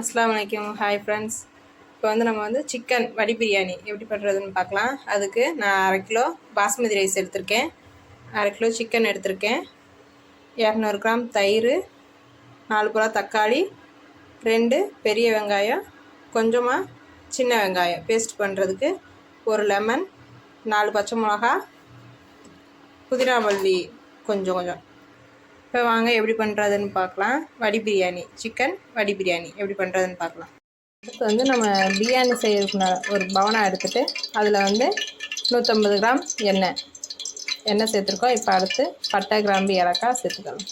அஸ்லாம் வலைக்கம் hi friends இப்போ வந்து நம்ம வந்து சிக்கன் வடி பிரியாணி எப்படி பண்ணுறதுன்னு பார்க்கலாம். அதுக்கு நான் அரை கிலோ பாஸ்மதி ரைஸ் எடுத்திருக்கேன். அரை கிலோ சிக்கன் எடுத்திருக்கேன். இரநூறு கிராம் தயிர் நாலு புறா தக்காளி ரெண்டு பெரிய வெங்காயம் கொஞ்சமாக சின்ன வெங்காயம். பேஸ்ட் பண்ணுறதுக்கு ஒரு லெமன் நாலு பச்சை மிளகா புதினா மல்லி கொஞ்சம் கொஞ்சம். இப்போ வாங்க எப்படி பண்ணுறதுன்னு பார்க்கலாம் வடி பிரியாணி சிக்கன் வடி பிரியாணி எப்படி பண்ணுறதுன்னு பார்க்கலாம் இப்போ வந்து நம்ம பிரியாணி செய்யறதுக்குள்ள ஒரு பவனா எடுத்துகிட்டு அதில் வந்து நூற்றம்பது கிராம் எண்ணெய். எண்ணெய் சேர்த்துருக்கோம். இப்போ அடுத்து பட்டை கிராம்பு ஏலக்காய் சேர்த்துக்கலாம்.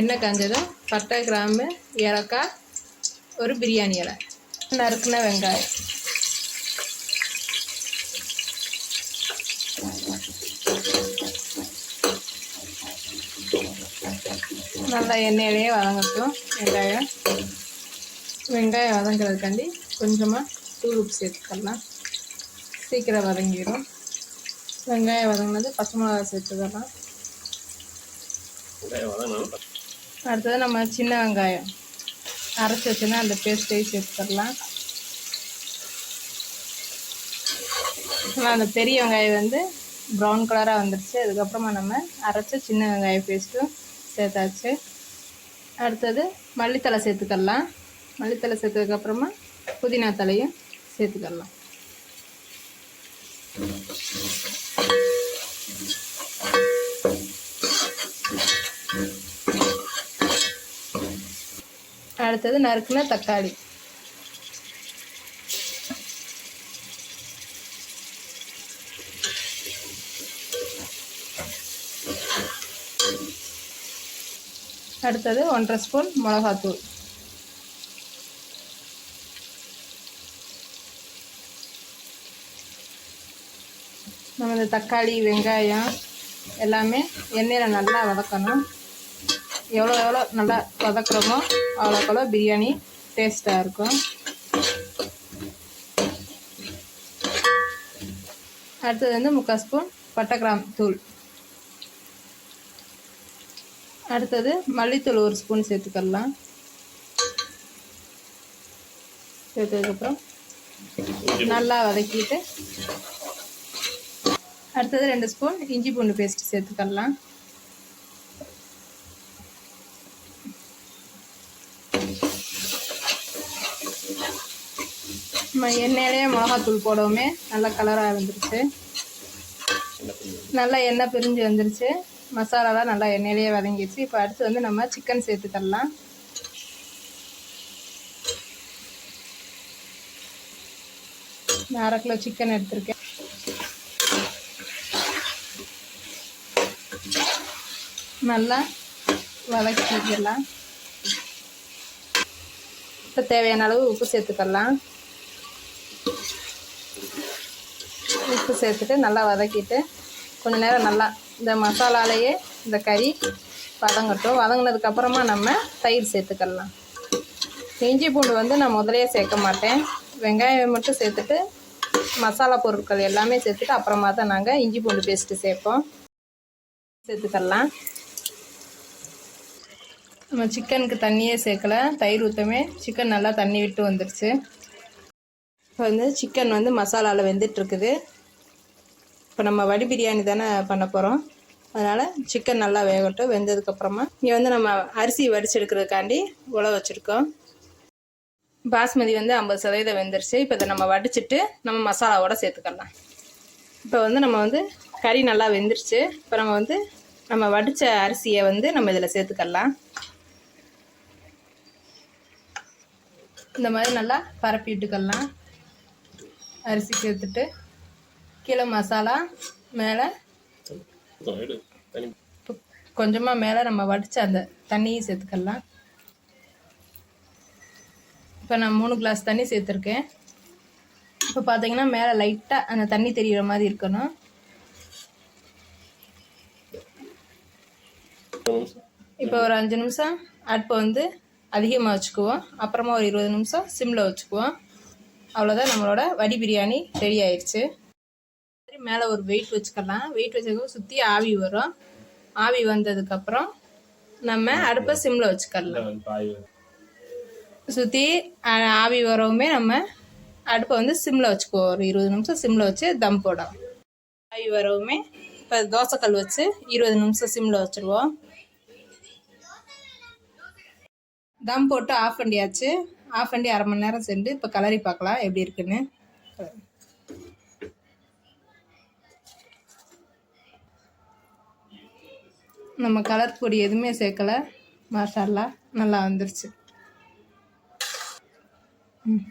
எண்ணெய் காஞ்சதும் பட்டை கிராம்பு ஏலக்காய் ஒரு பிரியாணி இலை. நறுக்குன வெங்காயம். நல்லா எண்ணெயிலேயே வதங்கட்டும். வெங்காயம். வெங்காயம் வதங்குறதுக்காண்டி கொஞ்சமாக தூள் உப்பு சேர்த்துக்கலாம். சீக்கிரம் வதங்கிடும் வெங்காயம் வதங்கினது பச்சை மிளகா சேர்த்துக்கலாம். அடுத்தது நம்ம சின்ன வெங்காயம். அரைச்சி வச்சுன்னா அந்த பேஸ்ட்டையும் சேர்த்துக்கலாம். அந்த பெரிய வெங்காயம் வந்து ப்ரௌன் கலராக வந்துடுச்சு அதுக்கப்புறமா நம்ம அரைச்ச சின்ன வெங்காய பேஸ்ட்டும் சேர்த்தாச்சு. அடுத்தது மல்லித்தலை சேர்த்துக்கலாம். மல்லித்தலை சேர்த்ததுக்கப்புறமா புதினா தலையும் சேர்த்துக்கலாம். அடுத்தது நறுக்குன தக்காளி. அடுத்தது ஒன்றரை ஸ்பூன் மிளகாத்தூள். நம்ம இந்த தக்காளி வெங்காயம் எல்லாமே எண்ணெயில் நல்லா வதக்கணும். எவ்வளோ எவ்வளோ நல்லா வதக்குறோமோ அவ்வளோக்கவ்வளோ பிரியாணி டேஸ்ட்டாக இருக்கும். அடுத்தது வந்து முக்கால் ஸ்பூன் பட்டை கிராம் தூள். அடுத்தது மல்லித்தூள் ஒரு ஸ்பூன் சேர்த்துக்கலாம். சேர்த்ததுக்கப்புறம் நல்லா வதக்கிட்டு அடுத்தது ரெண்டு ஸ்பூன் இஞ்சி பூண்டு பேஸ்ட் சேர்த்துக்கலாம். நம்ம எண்ணெயிலேயே மிளகாத்தூள் போடவுமே நல்லா கலராக வந்துருச்சு. நல்லா எண்ணெய் பிரிஞ்சு வந்துருச்சு. மசாலாலாம் நல்லா எண்ணெயிலேயே வதங்கிடுச்சு. இப்போ அடுத்து வந்து நம்ம சிக்கன் சேர்த்துக்கலாம் நான் அரை கிலோ சிக்கன் எடுத்திருக்கேன். நல்லா வதக்கிக்கலாம் இப்போ தேவையான அளவு உப்பு சேர்த்துக்கலாம் உப்பு சேர்த்துட்டு நல்லா வதக்கிட்டு கொஞ்ச நேரம் நல்லா இந்த மசாலாலேயே இந்த கறி வதங்கட்டும். வதங்கினதுக்கப்புறமா நம்ம தயிர் சேர்த்துக்கலாம். இஞ்சி பூண்டு வந்து நான் முதலையே சேர்க்க மாட்டேன். வெங்காயம் மட்டும் சேர்த்துட்டு மசாலா பொருட்கள் எல்லாமே சேர்த்துட்டு அப்புறமா தான் நாங்கள் இஞ்சி பூண்டு பேஸ்ட்டு சேர்ப்போம். சேர்த்துக்கலாம். நம்ம சிக்கனுக்கு தண்ணியே சேர்க்கல. தயிர் ஊற்றமே சிக்கன் நல்லா தண்ணி விட்டு வந்துருச்சு. இப்போ வந்து சிக்கன் வந்து மசாலாவில் வெந்துட்டுருக்குது இப்போ நம்ம வடி பிரியாணி தானே பண்ண போகிறோம் அதனால் சிக்கன் நல்லா வேகட்டும் வெந்ததுக்கப்புறமா இங்கே வந்து நம்ம அரிசி வடிச்செடுக்கிறதுக்காண்டி உழ வச்சுருக்கோம். பாஸ்மதி வந்து ஐம்பது சதவீதம் வெந்துருச்சு. இப்போ இதை நம்ம வடிச்சிட்டு நம்ம மசாலாவோட சேர்த்துக்கலாம். இப்போ வந்து நம்ம வந்து கறி நல்லா வெந்துருச்சு. இப்போ நம்ம வந்து நம்ம வடித்த அரிசியை வந்து நம்ம இதில் சேர்த்துக்கலாம். இந்த மாதிரி நல்லா பரப்பி விட்டுக்கலாம் அரிசி சேர்த்துட்டு. கீழே மசாலா மேலே கொஞ்சமாக மேலே நம்ம வடித்த அந்த தண்ணியும் சேர்த்துக்கலாம். இப்போ நான் மூணு கிளாஸ் தண்ணி சேர்த்துருக்கேன். இப்போ பார்த்தீங்கன்னா மேலே லைட்டாக அந்த தண்ணி தெரிகிற மாதிரி இருக்கணும். இப்போ ஒரு அஞ்சு நிமிஷம். அடுப்பை வந்து அதிகமாக வச்சுக்குவோம். அப்புறமா ஒரு இருபது நிமிஷம் சிம்மில் வச்சுக்குவோம். அவ்வளோதான் நம்மளோட வடி பிரியாணி ரெடி ஆயிடுச்சு. மேலே ஒரு வெயிட் வச்சுக்கலாம். வெயிட் வச்சதுக்கு சுற்றி ஆவி வரும். ஆவி வந்ததுக்கப்புறம் நம்ம அடுப்பை சிம்மில் வச்சுக்கலாம் சுற்றி ஆவி வரவுமே நம்ம அடுப்பை வந்து சிம்மில் வச்சுக்குவோம். ஒரு இருபது நிமிஷம் சிம்மில் வச்சு தம் போடும் ஆவி வரவுமே இப்போ தோசைக்கல் வச்சு இருபது நிமிஷம் சிம்மில் வச்சுருவோம். தம் போட்டு ஆஃப் பண்ணியாச்சு. ஆஃப் பண்ணி அரை மணி நேரம் சென்று இப்போ கலரி பார்க்கலாம். எப்படி இருக்குன்னு. நம்ம கலர் பொடி எதுவுமே சேர்க்கலை. மாஷால்லா நல்லா வந்துருச்சு. ம்